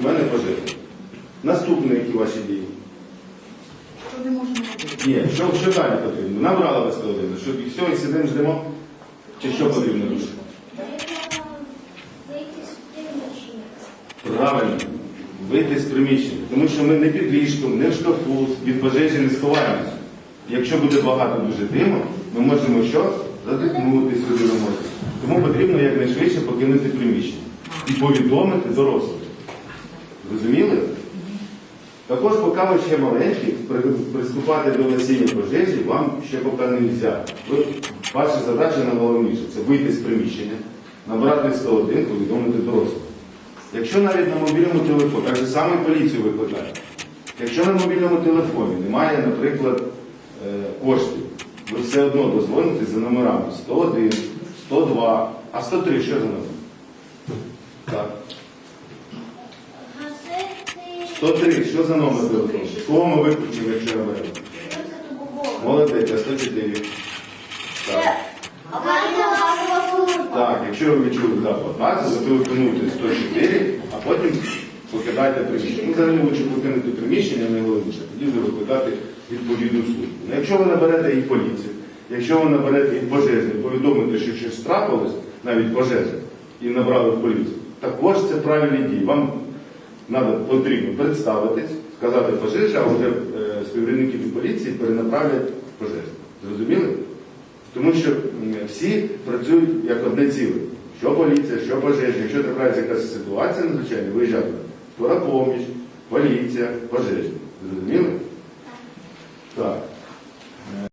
у мене пожежа. Наступне, які ваші дії? Що не можемо робити? Ні, що, що далі потрібно? Набрали ви 101, що і все, і сидимо, ждемо? Чи що потрібно робити? Правильно, вийти з приміщення. Тому що ми не під ліжком, не в шкафу, від пожежі не сховаємося. Якщо буде багато дуже диму, ми можемо що? Задихнутися сюди не можемо. Тому потрібно якнайшвидше покинути приміщення і повідомити дорослих. Розуміли? Також, поки ви ще маленькі, приступати до гасіння пожежі вам ще поки не можна. Ваша задача найголовніша це вийти з приміщення, набрати 101, повідомити дорослих. Якщо навіть на мобільному телефоні, так же саме поліцію викликають. Якщо на мобільному телефоні немає, наприклад, е, коштів, ви все одно дозвоните за номерами 101, 102, а 103 що за номер? Так. Гасити. 103, що за номер телефону? Кого ми виключимо, якщо? Викликати бобову. Молодець, а 104. Так. Так, якщо ви відчули запах газу, зателефонуйте 104, а потім покидайте приміщення. Ну, взагалі лучше покинути приміщення, найголовніше, тоді вже викликати відповідну службу. Ну, якщо ви наберете і поліцію, якщо ви наберете і пожежні, повідомите, що щось трапилось, навіть пожежа, і набрали в поліцію, також це правильні дії. Вам надо, потрібно представитись, сказати пожежа, а вже е, співробітники поліції перенаправлять пожежу. Зрозуміли? Тому що всі працюють як одне ціле. Що поліція, що пожежа, якщо трапляється якась ситуація надзвичайно виїжджати скора поміч, поліція, пожежа. Зрозуміли?